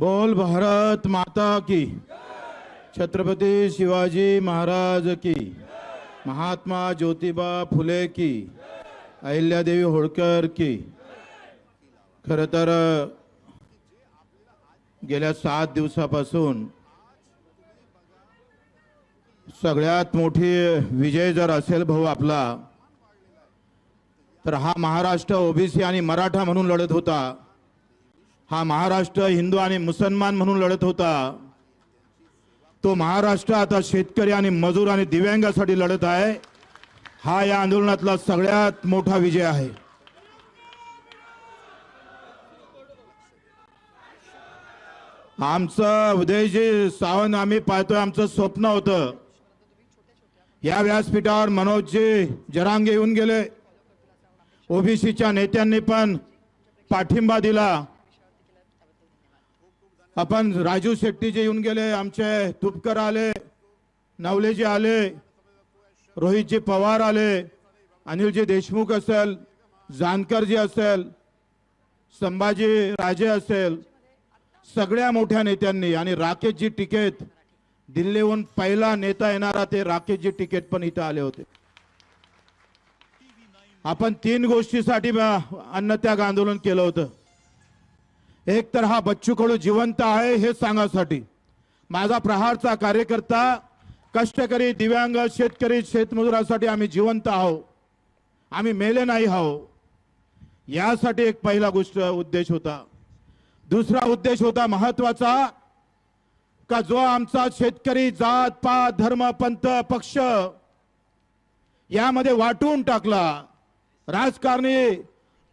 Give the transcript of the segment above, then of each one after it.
बोल भारत माता की। छत्रपती शिवाजी महाराज की। महात्मा ज्योतिबा फुले की। अहिल्यादेवी होळकर की। खर तर गेल्या सात दिवसापासून सगळ्यात मोठी विजय जर असेल भाऊ आपला तर हा महाराष्ट्र ओबीसी आणि मराठा म्हणून लढत होता. हा महाराष्ट्र हिंदू आणि मुसलमान म्हणून लढत होता. तो महाराष्ट्र आता शेतकरी आणि मजूर आणि दिव्यांगासाठी लढत आहे. हा या आंदोलनातला सगळ्यात मोठा विजय आहे. आमचं उदयजी सावंत आम्ही पाहतोय आमचं स्वप्न होतं. या व्यासपीठावर मनोजजी जरांगे येऊन गेले. ओबीसीच्या नेत्यांनी पण पाठिंबा दिला. आपण राजू शेट्टीजी येऊन गेले आमचे तुपकर आले नवलेजी आले रोहितजी पवार आले अनिलजी देशमुख असेल जानकरजी असेल संभाजी राजे असेल सगळ्या मोठ्या नेत्यांनी आणि राकेशजी टिकेत दिल्लीहून पहिला नेता येणारा ते राकेशजी टिकेत पण इथं आले होते. आपण तीन गोष्टीसाठी अन्नत्याग आंदोलन केलं होतं. एक तर हा बच्चू कडू जिवंत आहे हे सांगासाठी. माझा प्रहारचा कार्यकर्ता कष्टकरी दिव्यांग शेतकरी शेतमजुरासाठी आम्ही जिवंत आहो. आम्ही मेले नाही आहो. यासाठी एक पहिला गोष्ट उद्देश होता. दुसरा उद्देश होता महत्त्वाचा का जो आमचा शेतकरी जात पात धर्म पंथ पक्ष यामध्ये वाटून टाकला. राजकारणी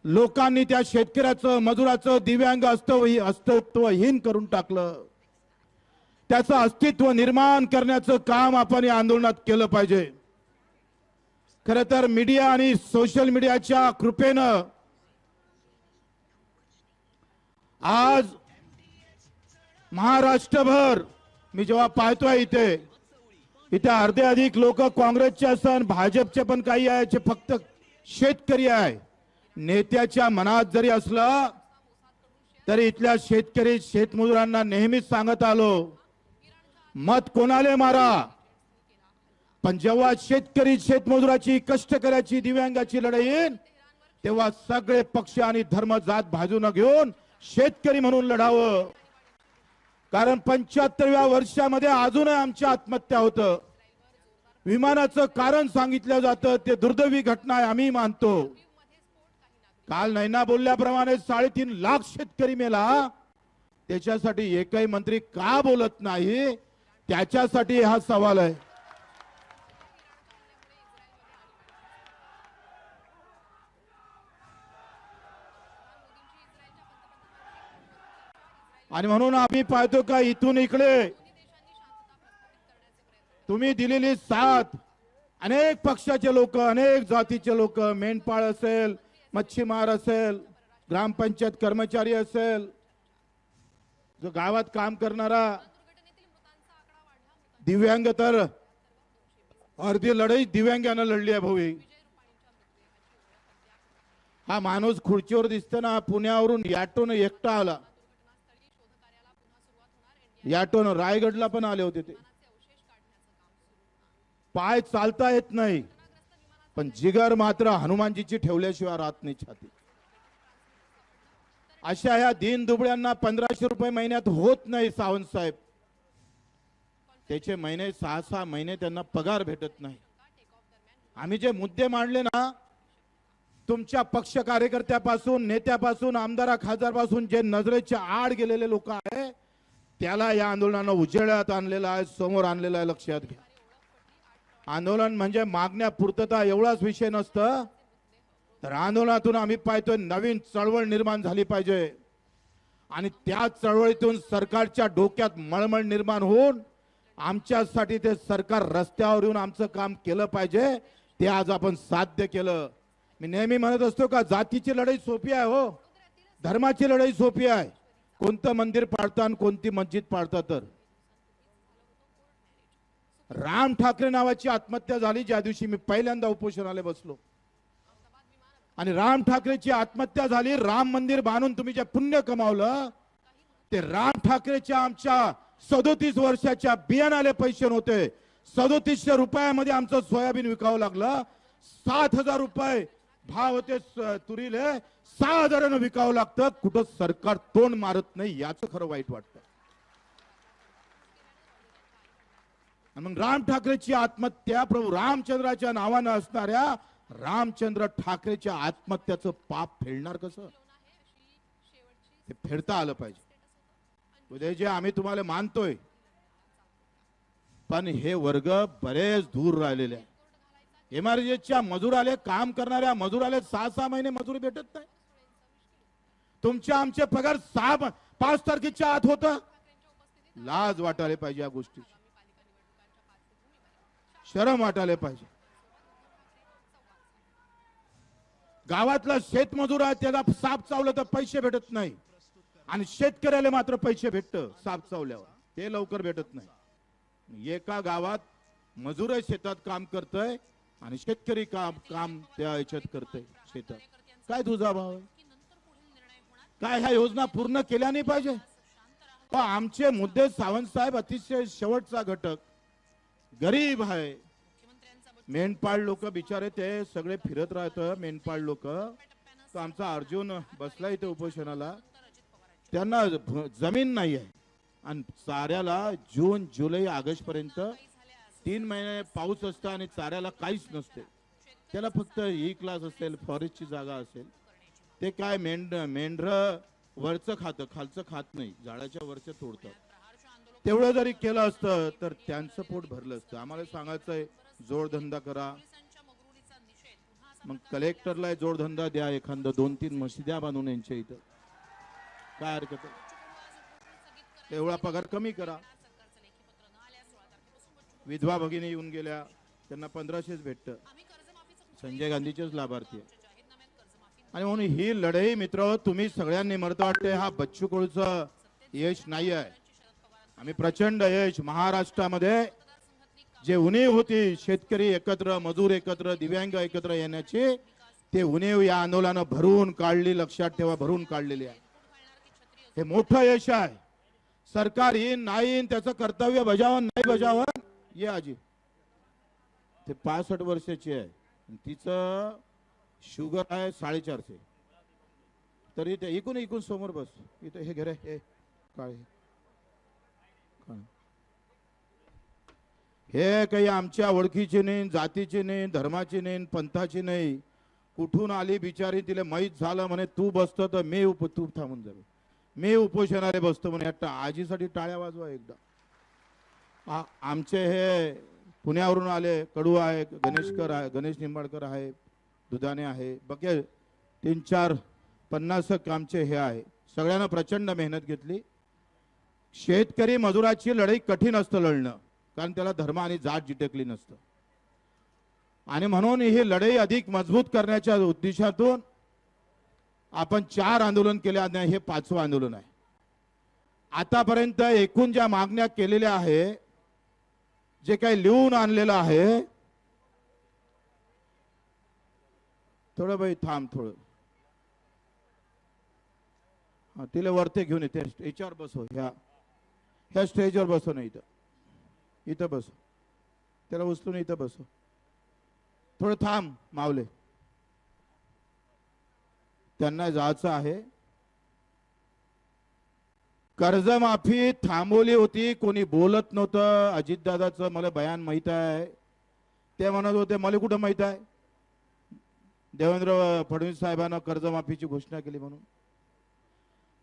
लोकांनी त्या शेतकऱ्याचं मजुराचं दिव्यांग अस्तित्व अस्तित्वहीन करून टाकलं. त्याचं अस्तित्व निर्माण करण्याचं काम आपण या आंदोलनात केलं पाहिजे. खर तर मीडिया आणि सोशल मीडियाच्या कृपेनं आज महाराष्ट्रभर मी जेव्हा पाहतोय इथे इथे अर्धे अधिक लोक काँग्रेसचे असन भाजपचे पण काही आहे जे फक्त शेतकरी आहे. नेत्याच्या मनात जरी असलं तरी इथल्या शेतकरी शेतमजुरांना नेहमीच सांगत आलो मत कोणाले मारा? पण जेव्हा शेतकरी शेतमजुराची कष्टकऱ्याची दिव्यांगाची लढाई येईल तेव्हा सगळे पक्ष आणि धर्म जात भाजून घेऊन शेतकरी म्हणून लढावं. कारण पंच्याहत्तरव्या वर्षामध्ये अजूनही आमच्या आत्महत्या होतं. विमानाचं कारण सांगितलं जातं ते दुर्दैवी घटना आहे आम्ही मानतो. काल नैना बोलल्याप्रमाणे साडेतीन लाख शेतकरी मेला. त्याच्यासाठी एकही मंत्री का बोलत नाही? त्याच्यासाठी हा सवाल आहे. आणि म्हणून आम्ही पाहतो का इथून इकडे तुम्ही दिलेली साथ. अनेक पक्षाचे लोक अनेक जातीचे लोक मेंढपाळ असेल मच्छीमार असेल ग्रामपंचायत कर्मचारी असेल जो गावात काम करणारा दिव्यांग तर अर्धी लढाई दिव्यांगानं लढली आहे भाऊ हा माणूस खुर्चीवर दिसतो ना पुण्यावरून याटोन एकटा आला. याटोन रायगडला पण आले होते ते. पाय चालता येत नाही. पण जिगर मात्र हनुमानजीची ठेवल्याशिवाय राहत नाही छाती. अशा ह्या दीन दुबळ्यांना पंधराशे रुपये महिन्यात होत नाही सावंत साहेब. त्याचे महिने सहा सहा महिने त्यांना पगार भेटत नाही. आम्ही जे मुद्दे मांडले ना तुमच्या पक्ष कार्यकर्त्यापासून नेत्यापासून आमदारा खासदारपासून जे नजरेच्या आड गेलेले लोक आहे त्याला या आंदोलनानं उजेडात आणलेलं आहे समोर आणलेलं आहे लक्षात घ्या. आंदोलन म्हणजे मागण्या पूर्तता एवढाच विषय नसतं. तर आंदोलनातून आम्ही पाहतोय नवीन चळवळ निर्माण झाली पाहिजे. आणि त्या चळवळीतून सरकारच्या डोक्यात मळमळ निर्माण होऊन आमच्यासाठी ते सरकार रस्त्यावर येऊन आमचं काम केलं पाहिजे. ते आज आपण साध्य केलं. मी नेहमी म्हणत असतो का जातीची लढाई सोपी आहे हो. धर्माची लढाई सोपी आहे. कोणतं मंदिर पाडता आणि कोणती मस्जिद पाडता तर. राम ठाकरे नावाची आत्महत्या झाली ज्या दिवशी मी पहिल्यांदा उपोषणाला बसलो. आणि राम ठाकरेची आत्महत्या झाली राम मंदिर बांधून तुम्ही जे पुण्य कमावलं ते राम ठाकरेच्या आमच्या सदोतीस वर्षाच्या बियाणाले पैसे नव्हते. सदोतीसशे रुपयामध्ये आमचं सोयाबीन विकावं लागलं. सात हजार रुपये भाव होते तुरीले. सहा हजारानं विकावं लागतं. कुठं सरकार तोंड मारत नाही याचं खरं वाईट वाटतं. मग राम ठाकरेची आत्महत्या प्रभू रामचंद्राच्या नावानं असणाऱ्या रामचंद्र ठाकरेच्या आत्महत्याचं पाप फेडणार कसं? ते फेडता आलं पाहिजे. उद्या जे आम्ही तुम्हाला मानतोय. पण हे वर्ग बरेच दूर राहिलेले आहे एमआरजेच्या मजुराले काम करणाऱ्या मजुराले सहा सहा महिने मजुरी भेटत नाही. तुमचे आमचे पगार सहा पाच तारखेच्या आत होत. लाज वाटायला पाहिजे या गोष्टीची. शरम वाटायला पाहिजे. गावातला शेतमजूर आहे त्याला साप चावलं तर पैसे भेटत नाही. आणि शेतकऱ्याला मात्र पैसे भेटत साप चावल्यावर. ते लवकर भेटत नाही. एका गावात मजूर शेतात काम करतय आणि शेतकरी काम काम त्या याच्यात करतय शेतात. काय तुझा भाव काय ह्या योजना पूर्ण केल्या नाही पाहिजे? हो, आमचे मुद्दे सावंत साहेब अतिशय शेवटचा घटक. गरीब आहे. मेंढपाळ लोक बिचारे ते सगळे फिरत राहत मेंढपाळ लोक. तर आमचा अर्जुन बसला इथे उपोषणाला. त्यांना जमीन नाही आहे आणि चाऱ्याला जून जुलै ऑगस्ट पर्यंत तीन महिने पाऊस असतं आणि चाऱ्याला काहीच नसते. त्याला फक्त ई क्लास असेल फॉरेस्टची जागा असेल. ते काय मेंढ मेंढर वरचं खातं खालचं खात नाही. झाडाच्या वरचं तोडतं तेवढं जरी केलं असतं तर त्यांचं पोट भरलं असतं. आम्हाला सांगायचंय जोडधंदा करा. मग कलेक्टरला जोडधंदा द्या एखादं दोन तीन मशिद्या बांधून यांच्या इथं. काय हरकत तेवढा पगार कमी करा. विधवा भगिनी येऊन गेल्या त्यांना पंधराशेच भेटत. संजय गांधीचेच लाभार्थी आहे. आणि म्हणून ही लढाई मित्र तुम्ही सगळ्यांनी मरत वाटते हा बच्चू कडूचं यश नाही आहे आम्ही प्रचंड यश महाराष्ट्रामध्ये जे उणीव होती शेतकरी एकत्र मजूर एकत्र दिव्यांग एकत्र येण्याची ते उणीव या आंदोलनानं भरून काढली लक्षात ठेवा भरून काढलेली आहे. हे मोठं यश आहे. सरकार येईन नाही येईन त्याचं कर्तव्य बजावन नाही बजावन ये आजी. ते पासष्ट वर्षाची आहे. तिचं शुगर आहे साडेचारशे. तरी ते इकून इकून समोर बस. इथं हे घरे हे काय काय हे काही आमच्या ओळखीची नाही जातीची नाही धर्माची नाही पंथाची नाही. कुठून आली बिचारी तिला माहीत झालं म्हणे तू बसतो तर मी उप तू थांबून जावे मी उपोषणारे बसतो म्हणे आता आजीसाठी टाळ्या वाजवा एकदा. आमचे हे पुण्यावरून आले कडू आहे गणेशकर आहे गणेश निंबाळकर आहे दुधाने आहे. बघे तीन चार पन्नास आमचे हे आहे. सगळ्यांना प्रचंड मेहनत घेतली. शेतकरी मजुराची लढाई कठीण असतं लढणं. कारण त्याला धर्म आणि जात जिटकली नसतं. आणि म्हणून ही लढाई अधिक मजबूत करण्याच्या उद्देशातून आपण चार आंदोलन केले आणि हे पाचवं आंदोलन आहे. आतापर्यंत एकूण ज्या मागण्या केलेल्या आहे जे काही लिहून आणलेलं आहे थोडं बाई थांब थोडं. हा तिला वरते घेऊन येते याच्यावर बसव ह्या ह्या स्टेजवर बसव ना इथं. इथं बसव त्याला उचलून इथं बसव थोडं थांब मावले त्यांना जायचं आहे. कर्जमाफी थांबवली होती कोणी बोलत नव्हतं. अजितदादाचं मला बयान माहीत आहे. ते म्हणत होते मला कुठं माहीत आहे? देवेंद्र फडणवीस साहेबांना कर्जमाफीची घोषणा केली म्हणून.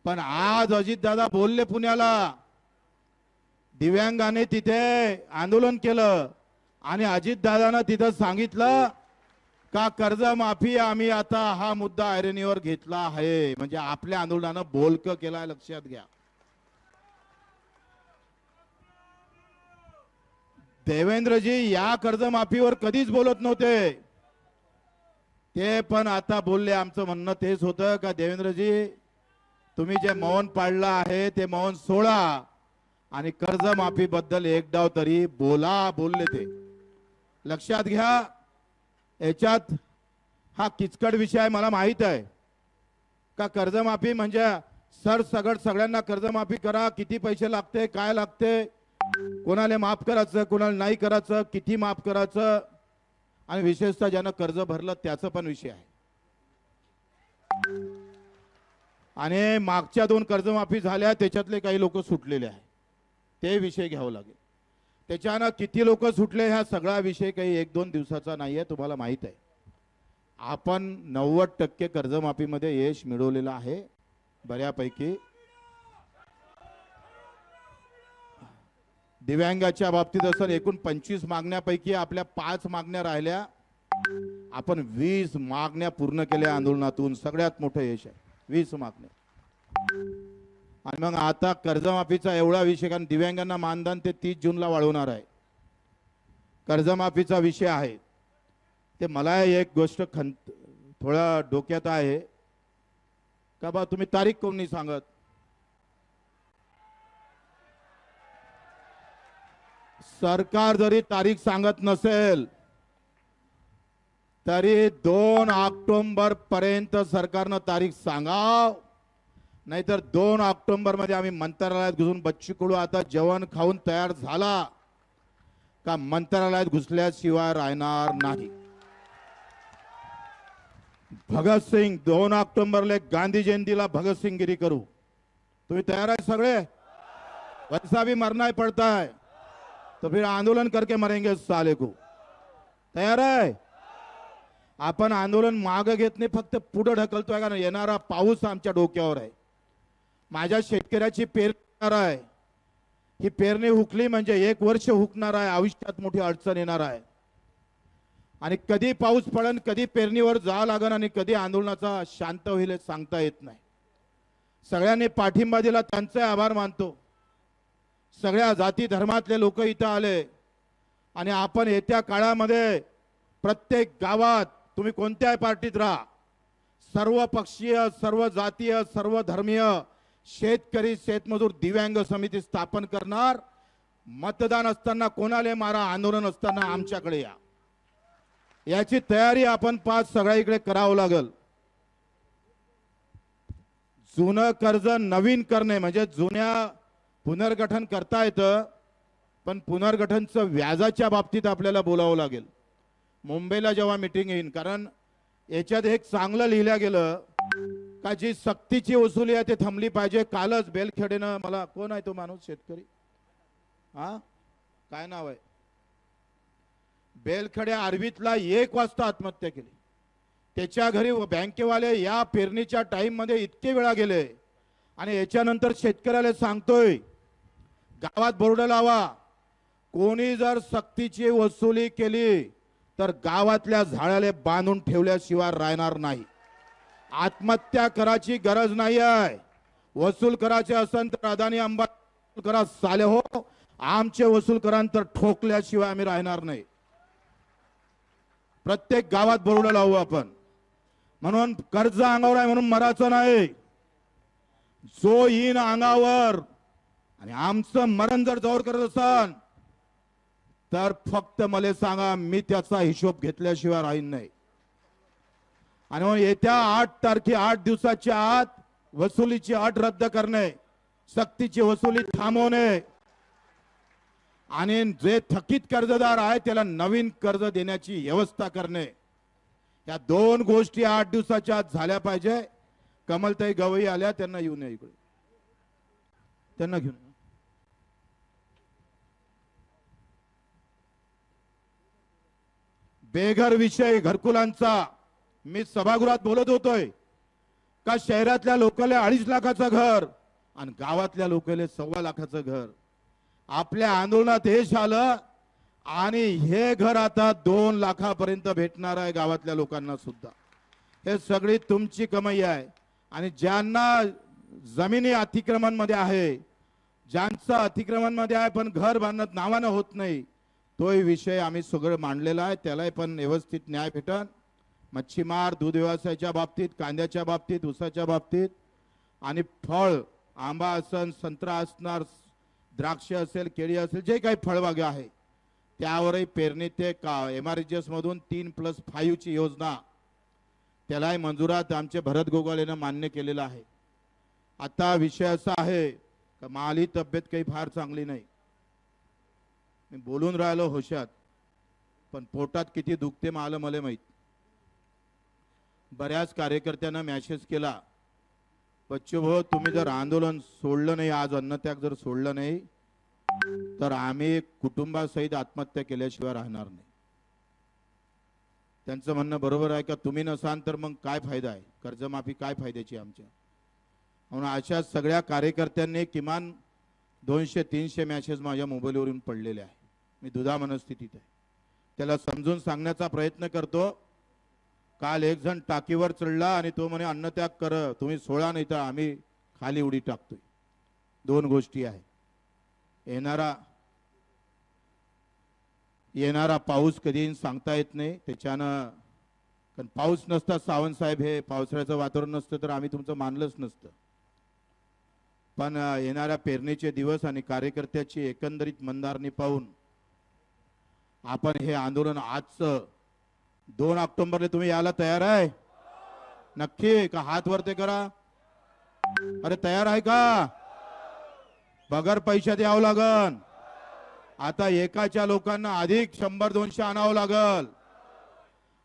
पण आज अजितदादा बोलले पुण्याला. दिव्यांगाने तिथे आंदोलन केलं. आणि अजितदादानं तिथं सांगितलं का कर्जमाफी आम्ही आता हा मुद्दा आयरनीवर घेतला आहे. म्हणजे आपल्या आंदोलनानं बोलक केला लक्षात घ्या. देवेंद्रजी या कर्जमाफीवर कधीच बोलत नव्हते. ते पण आता बोलले. आमचं म्हणणं तेच होतं का देवेंद्रजी तुम्ही जे मौन पाळलं आहे ते मौन सोडा. आणि कर्जमाफी बद्दल एक डाव तरी बोला बोलले ते. लक्षात घ्या याच्यात हा किचकट विषय आहे मला माहीत आहे. का कर्जमाफी म्हणजे सर सगळ सगळ्यांना कर्जमाफी करा किती पैसे लागते काय लागते कोणाला माफ करायचं कोणाला नाही करायचं किती माफ करायचं आणि विशेषतः ज्यानं कर्ज भरलं त्याचं पण विषय आहे. आणि मागच्या दोन कर्जमाफी झाल्या त्याच्यातले काही लोक सुटलेले आहे ते विषय घ्यावं लागेल. त्याच्यानं किती लोक सुटले हा सगळा विषय काही एक दोन दिवसाचा नाही आहे तुम्हाला माहीत आहे. आपण नव्वद टक्के कर्जमाफीमध्ये यश मिळवलेलं आहे बऱ्यापैकी. दिव्यांगाच्या बाबतीत असं एकूण पंचवीस मागण्यापैकी आपल्या पाच मागण्या राहिल्या. आपण वीस मागण्या पूर्ण केल्या आंदोलनातून सगळ्यात मोठं यश आहे वीस मागण्या. आणि मग आता कर्जमाफीचा एवढा विषय कारण दिव्यांगांना मानधन ते तीस जूनला वाढवणार आहे. कर्जमाफीचा विषय आहे. ते मला एक गोष्ट खं थोडा डोक्यात आहे. का बा तुम्ही तारीख कोण नाही सांगत? सरकार जरी तारीख सांगत नसेल तरी दोन ऑक्टोंबर पर्यंत सरकारनं तारीख सांगाव. नाहीतर दोन ऑक्टोबरमध्ये आम्ही मंत्रालयात घुसून बच्ची कुडू आता जेवण खाऊन तयार झाला. का मंत्रालयात घुसल्याशिवाय राहणार नाही? भगतसिंग दोन ऑक्टोबरला गांधी जयंतीला भगतसिंगगिरी करू. तुम्ही तयार आहे सगळे? वैसा भी मरना ही पड़ता है तो फिर आंदोलन करके मरेंगे साले को तयार आहे? आपण आंदोलन मागं घेत नाही फक्त पुढं ढकलतोय का येणारा पाऊस आमच्या डोक्यावर आहे. माझ्या शेतकऱ्याची पेरणार आहे. ही पेरणी हुकली म्हणजे एक वर्ष हुकणार आहे आयुष्यात मोठी अडचण येणार आहे. आणि कधी पाऊस पडन कधी पेरणीवर जावं लागन आणि कधी आंदोलनाचा शांत होईल हे सांगता येत नाही. सगळ्यांनी पाठिंबा दिला त्यांचे आभार मानतो. सगळ्या जाती धर्मातले लोक इथं आले. आणि आपण येत्या काळामध्ये प्रत्येक गावात तुम्ही कोणत्याही पार्टीत राहा. सर्व पक्षीय सर्व जातीय सर्व धर्मीय शेतकरी शेतमजूर दिव्यांग समिती स्थापन करणार. मतदान असताना कोणाले मारा आंदोलन असताना आमच्याकडे या. याची तयारी आपण पाच सगळ्या इकडे करावं लागल. जुनं कर्ज नवीन करणे म्हणजे जुन्या पुनर्गठन करता येतं पण पुनर्गठनचं व्याजाच्या बाबतीत आपल्याला बोलावं लागेल. मुंबईला जेव्हा मिटिंग येईन कारण याच्यात एक चांगलं लिहिलं गेलं का जी सक्तीची वसुली आहे ते थांबली पाहिजे. कालच बेलखेडेनं मला कोण आहे तो माणूस शेतकरी? हा? काय नाव आहे? बेलखेडे आरवीतला एक वाजता आत्महत्या केली. त्याच्या घरी बँकेवाले या पेरणीच्या टाईममध्ये इतके वेळा गेले. आणि याच्यानंतर शेतकऱ्याला सांगतोय गावात बोर्ड लावा. कोणी जर सक्तीची वसुली केली तर गावातल्या झाडाला बांधून ठेवल्याशिवाय राहणार नाही. आत्महत्या करायची गरज नाही आहे. वसूल करायचे असेल तर अदानी अंबा करा साले हो. आमचे वसूल करान तर ठोकल्याशिवाय आम्ही राहणार नाही. प्रत्येक गावात बोर्ड लावू आपण. म्हणून कर्ज अंगावर आहे म्हणून मराचं नाही. जो येईन अंगावर आणि आमचं मरण जर जवळ करत असन तर फक्त मला सांगा मी त्याचा हिशोब घेतल्याशिवाय राहीन नाही. आणि मग येत्या आठ तारखे आठ दिवसाच्या आत वसुलीची अट रद्द करणे सक्तीची वसुली थांबवणे. आणि जे थकीत कर्जदार आहे त्याला नवीन कर्ज देण्याची व्यवस्था करणे. या दोन गोष्टी आठ दिवसाच्या आत झाल्या पाहिजे. कमलताई गवई आल्या त्यांना येऊन नये इकडे. त्यांना घेऊन बेघर विषय घरकुलांचा. मी सभागृहात बोलत होतोय. का शहरातल्या लोकांना अडीच लाखाचं घर आणि गावातल्या लोकांना सव्वा लाखाचं घर? आपल्या आंदोलनात हे झालं आणि हे घर आता दोन लाखापर्यंत भेटणार आहे गावातल्या लोकांना सुद्धा. हे सगळी तुमची कमाई आहे. आणि ज्यांना जमिनी अतिक्रमणमध्ये आहे ज्यांचं अतिक्रमणमध्ये आहे पण घर बांधत नावानं होत नाही तोही विषय आम्ही सगळं मांडलेला आहे. त्यालाही पण व्यवस्थित न्याय भेटन. मच्छीमार दूध व्यवसायाच्या बाबतीत कांद्याच्या बाबतीत ऊसाच्या बाबतीत आणि फळ आंबा असन संत्रा असणार द्राक्ष असेल केळी असेल जे काही फळबागे आहे त्यावरही पेरणी ते का एम आर मधून तीन प्लस फाईव्हची योजना त्यालाही मंजुरात आमचे भरत गोगालेनं मान्य केलेलं आहे. आता विषय असा आहे का माली तब्येत काही फार चांगली नाही. मी बोलून राहिलो होशात पण पोटात किती दुखते मला मला माहीत. बऱ्याच कार्यकर्त्यांना मॅसेज केला. बच्चूभाऊ तुम्ही जर आंदोलन सोडलं नाही आज अन्नत्याग जर सोडलं नाही तर आम्ही कुटुंबासहित आत्महत्या केल्याशिवाय राहणार नाही. त्यांचं म्हणणं बरोबर आहे का? तुम्ही नसाल तर मग काय फायदा आहे? कर्जमाफी काय फायद्याची आमच्या? म्हणून अशा सगळ्या कार्यकर्त्यांनी किमान दोनशे तीनशे मॅसेज माझ्या मोबाईलवरून पडलेले आहे. मी दुधा मनस्थितीत आहे. त्याला समजून सांगण्याचा प्रयत्न करतो. काल एक जण टाकीवर चढला आणि तो म्हणे अन्नत्याग कर तुम्ही सोळा नाही तर आम्ही खाली उडी टाकतोय. दोन गोष्टी आहे. येणारा येणारा पाऊस कधी सांगता येत नाही. त्याच्यानं कारण पाऊस नसता सावंत साहेब हे पावसाळ्याचं वातावरण नसतं तर आम्ही तुमचं मानलंच नसतं. पण येणाऱ्या पेरणीचे दिवस आणि कार्यकर्त्याची एकंदरीत मंदारणी पाहून आपण हे आंदोलन आजचं दोन ऑक्टोबरला तुम्ही यायला तयार आहे? नक्की का हात वरते करा? अरे तयार आहे का? बगर पैशात यावं लागन. आता एकाच्या लोकांना अधिक शंभर दोनशे आणावं लागल.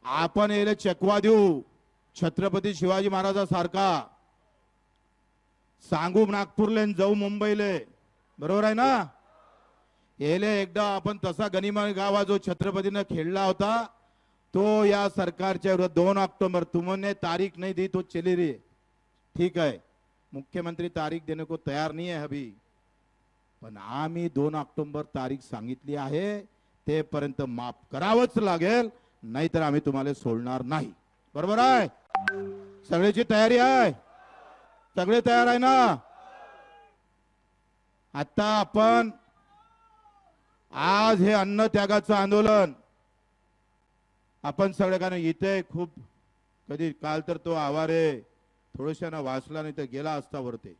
आपण येले चकवा देऊ छत्रपती शिवाजी महाराजासारखा. सांगू नागपूरले जाऊ मुंबईले. बरोबर आहे ना? येले एकदा आपण तसा गनिमा गावा जो छत्रपतीनं खेळला होता. तो या सरकारच्या विरोधात दोन ऑक्टोबर तुमने तारीख नहीं दी तो चली रही ठीक है मुख्यमंत्री तारीख देने को तयार नाही आहे अभी पण आम्ही दोन ऑक्टोबर तारीख सांगितली आहे तेपर्यंत माफ करावंच लागेल नाहीतर आम्ही तुम्हाला सोडणार नाही. बरोबर आहे? सगळ्याची तयारी आहे? सगळे तयार आहे ना? आता आपण आज हे अन्न त्यागाचं आंदोलन आपण सगळं कारण इथे खूप कधी काल तर तो आवारे थोडशानं वाचला नाही तर गेला असता वरते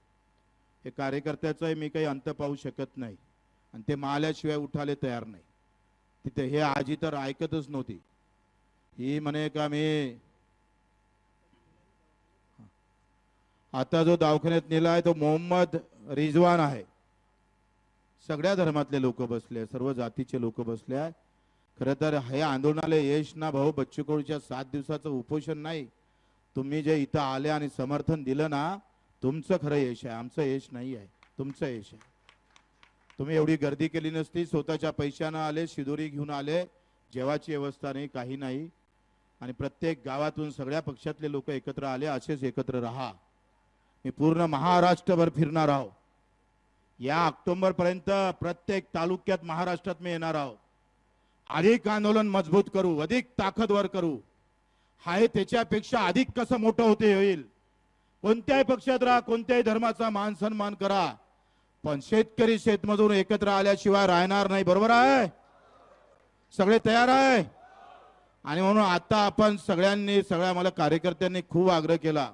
हे कार्यकर्त्याचाही मी काही अंत पाहू शकत नाही. आणि ते माल्याशिवाय उठाले तयार नाही. तिथे हे आजी तर ऐकतच नव्हती. ही म्हणे का मी आता जो दवाखान्यात नेला आहे तो मोहम्मद रिजवान आहे. सगळ्या धर्मातले लोक बसले सर्व जातीचे लोक बसले आहे खरं तर हे आंदोलनाला यश ना भाऊ बच्चूकडूच्या सात दिवसाचं उपोषण नाही. तुम्ही जे इथं आले आणि समर्थन दिलं ना तुमचं खरं यश आहे. आमचं यश नाही आहे. तुमचं यश आहे. तुम्ही एवढी गर्दी केली नसती स्वतःच्या पैशानं आले शिदोरी घेऊन आले जेवाची व्यवस्था नाही काही नाही. आणि प्रत्येक गावातून सगळ्या पक्षातले लोक एकत्र आले असेच एकत्र राहा. मी पूर्ण महाराष्ट्रभर फिरणार आहो. या ऑक्टोबर पर्यंत प्रत्येक तालुक्यात महाराष्ट्रात मी येणार आहोत अधिक आंदोलन मजबूत करू अधिक ताकदवर करू. हाय त्याच्यापेक्षा अधिक कसं मोठं होते होईल? कोणत्याही पक्षात राहा कोणत्याही धर्माचा मान सन्मान करा. पण शेतकरी शेतमजूर एकत्र आल्याशिवाय राहणार नाही बरोबर आहे? सगळे तयार आहे? आणि म्हणून आता आपण सगळ्यांनी सगळ्या मला कार्यकर्त्यांनी खूप आग्रह केला.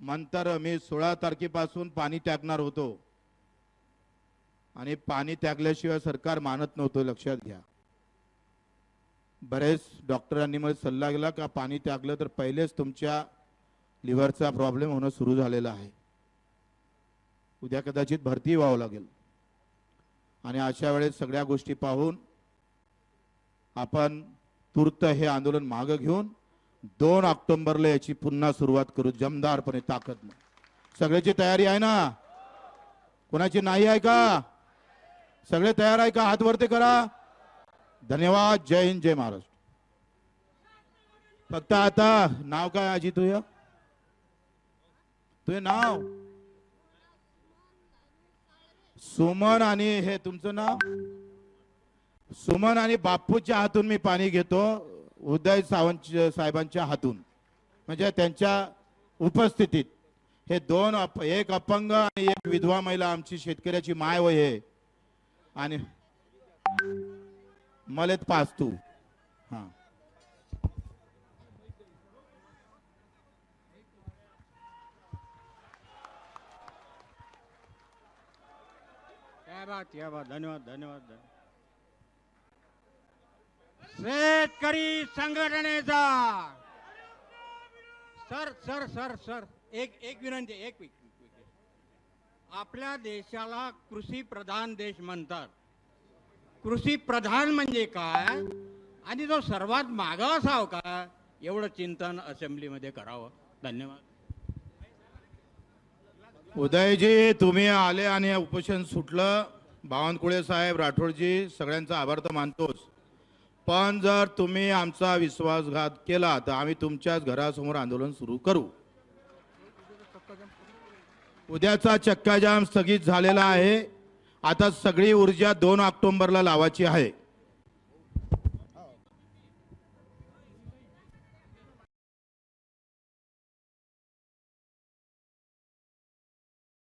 नंतर मी सोळा तारखेपासून पाणी टाकणार होतो. आणि पाणी त्यागल्याशिवाय सरकार मानत नव्हतं लक्षात घ्या. बरेच डॉक्टरांनी मला सल्ला गेला का पाणी त्यागलं तर पहिलेच तुमच्या लिव्हरचा प्रॉब्लेम होणं सुरू झालेला आहे. उद्या कदाचित भरती व्हावं लागेल. आणि अशा वेळेस सगळ्या गोष्टी पाहून आपण तूर्त हे आंदोलन मागं घेऊन दोन ऑक्टोबरला याची पुन्हा सुरुवात करू जमदारपणे ताकद सगळ्याची तयारी आहे ना? कोणाची नाही आहे का? सगळे तयार आहे का? हात वरती करा. धन्यवाद. जय हिंद जय महाराष्ट्र. फक्त आता नाव काय आजी तुझं? तुझे नाव? सुमन आणि हे तुमचं नाव? सुमन आणि बापूच्या हातून मी पाणी घेतो उदय सावंत साहेबांच्या हातून. म्हणजे त्यांच्या उपस्थितीत. हे दोन अप, एक अपंग आणि एक विधवा महिला आमची शेतकऱ्याची माय वय आहे. आणि मलेत पाच तू. हा. बात क्या बात. धन्यवाद धन्यवाद शेतकरी संघटनेचा. Sir sir sir sir. एक एक विनंती एक विक- आपल्या देशाला कृषी प्रधान देश म्हणतात. कृषी प्रधान म्हणजे काय? आणि जो सर्वात मागं असावं का? एवढं चिंतन असेंब्लीमध्ये करावं. धन्यवाद. उदयजी तुम्ही आले आणि उपोषण सुटलं. बावनकुळे साहेब राठोडजी सगळ्यांचा आभार तर मानतोच. पण जर तुम्ही आमचा विश्वासघात केला तर आम्ही तुमच्याच घरासमोर आंदोलन सुरू करू. उद्याचा चक्काजाम स्थगित झालेला आहे. आता सगळी ऊर्जा दोन ऑक्टोंबरला लावायची आहे.